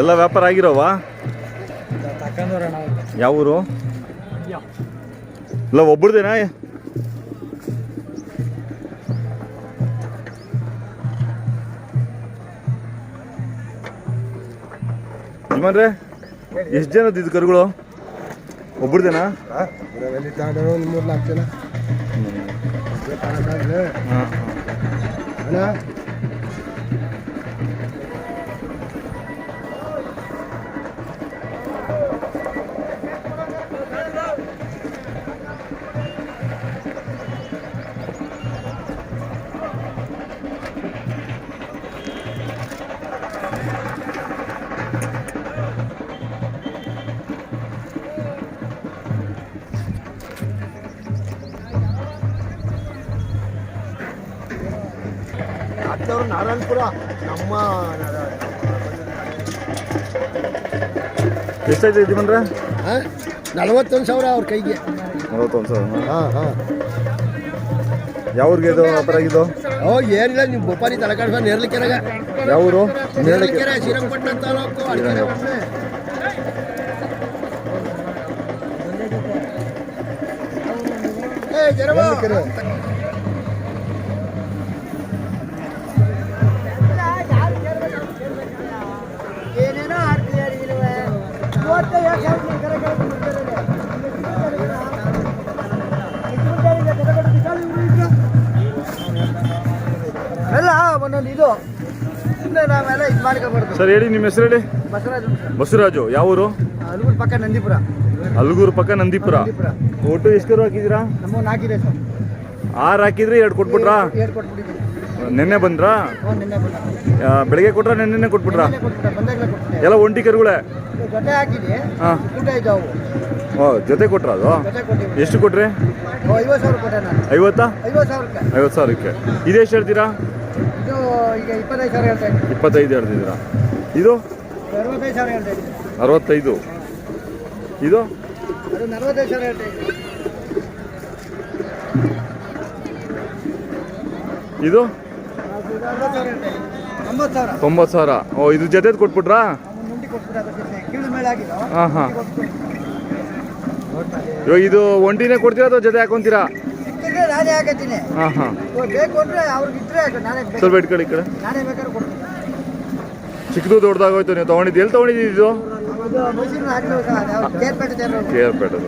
ಎಲ್ಲ ವ್ಯಾಪಾರ ಆಗಿರೋವಾ? ಯಾವ ಊರು ಇಲ್ಲ ಒಬ್ಬರದೇನಾ ಯಜಮಾನ್ರೆ ಎಷ್ಟು ಜನ ಇದು ಕರುಗಳು? ಒಬ್ಬರದೇನಾ ನಾಲ್ಕು ಜನ ಹಾಂ ಅಣ್ಣ ಹತ್ತವ್ರು ನಾರಾಯಣಪುರ ನಮ್ಮ ಎಷ್ಟಾಯ್ತು ಬಂದ್ರೆ? ನಲವತ್ತೊಂದು ಸಾವಿರ ಅವ್ರ ಕೈಗೆ. ನಲವತ್ತೊಂದು ಸಾವಿರ ಹಾಂ ಹಾಂ. ಯಾವ್ರಿಗೆ ಇದು ವ್ಯಾಪಾರ ಆಗಿದ್ದು? ಓ ಏನಿಲ್ಲ ನೀವು ಬೊಪಾರಿ ತಲಕಾಡ್ಸ ನೇರ್ಲಿಕೆರೆಗ ಯಾವರು? ನೇರ್ಲಿಕೆರೆ ಶ್ರೀರಂಗಪಟ್ಟಣ ತಾಲೂಕು ಅಡಿಕೆರೆ. ಏ ಜರವ. ಎಲ್ಲ ಒಂದೊಂದು ಇದು. ಸುಮ್ಮನೆ ನಾವೆಲ್ಲ ಇದು ಮಾಡ್ಕೊಬಾರ್ದು. ಸರ್ ಹೇಳಿ ನಿಮ್ಮ ಹೆಸರು ಹೇಳಿ? ಬಸವರಾಜ್ ಬಸವರಾಜು ಯಾವ ಊರು? ಅಲ್ಗೂರು ಪಕ್ಕ ನಂದಿಪುರ. ಅಲ್ಗೂರು ಪಕ್ಕ ನಂದೀಪುರ. ಫೋಟೋ ಒಟ್ಟು ಎಷ್ಟು ಹಾಕಿದ್ದೀರಾ? ನಮ್ಮ ನಾಲ್ಕಿದೆ ಸರ್. ಆರು ಹಾಕಿದ್ರೆ ಎರಡು ಕೊಟ್ಬಿಟ್ರಾ? ಎರಡು ನೆನ್ನೆ ಬಂದ್ರಾ? ಹ್ಞೂ ನಿನ್ನೆ ಬಂದ ಬೆಳಿಗ್ಗೆ ಕೊಟ್ರ ನೆನ್ನೆ ಕೊಟ್ಬಿಟ್ರಾ? ಬಂದಾಗಲೇ ಎಲ್ಲ ಒಂಟಿ ಕರುಗಳೇ? ಜೊತೆ ಕೊಟ್ರ ಹಾಂ. ಊಟ ಇದ್ದಾವು ಓ ಜೊತೆ ಕೊಟ್ರಾ ಅದು? ಜೊತೆ ಕೊಟ್ಟಿವಿ ಎಷ್ಟು ಕೊಟ್ರಿ? ಓ, ಐವತ್ತು ಸಾವಿರ ಕೊಟ್ಟೆ ನಾನು. ಐವತ್ತಾ? ಐವತ್ತು ಸಾವಿರಕ್ಕೆ. ಐವತ್ತು ಸಾವಿರಕ್ಕೆ. ಇದೆಷ್ಟು ಹೇಳ್ತೀರಾ? ಇದು ಈಗ ಇಪ್ಪತ್ತೈದು ಸಾವಿರ ಹೇಳ್ತಾ ಇದ್ದೀನಿ. ಇಪ್ಪತ್ತೈದು ಹೇಳ್ತಿದ್ದೀರಾ? ಇದು? ಅರವತ್ತೈದು ಸಾವಿರ ಹೇಳ್ತಾ ಇದ್ದೀನಿ. ಅರವತ್ತೈದು. ಇದು? ಅದು ನಲವತ್ತೈದು ಸಾವಿರ ಹೇಳ್ತಾ ಇದ್ದೀನಿ. ಇದು? ತೊಂಬತ್ತು ಸಾವಿರ. ಓ ಇದು ಜೊತೆದು ಕೊಟ್ಬಿಟ್ರಾ? ಹಾಂ ಹಾಂ. ಇವಾಗ ಇದು ಒಂಟಿನೇ ಕೊಡ್ತೀರಾ ಅಥವಾ ಜೊತೆ ಹಾಕೊಂತೀರಾ? ಹಾಂ ಹಾಂ. ಸ್ವಲ್ಪ ಇಟ್ಕೊಳ್ಳಿ ಈ ಕಡೆ. ಚಿಕ್ಕದು ದೊಡ್ಡದಾಗೋಯ್ತು ನೀವು ತೊಗೊಂಡಿದ್ದು ಎಲ್ಲಿ ತೊಗೊಂಡಿದ್ದು ಇದು? ಅದು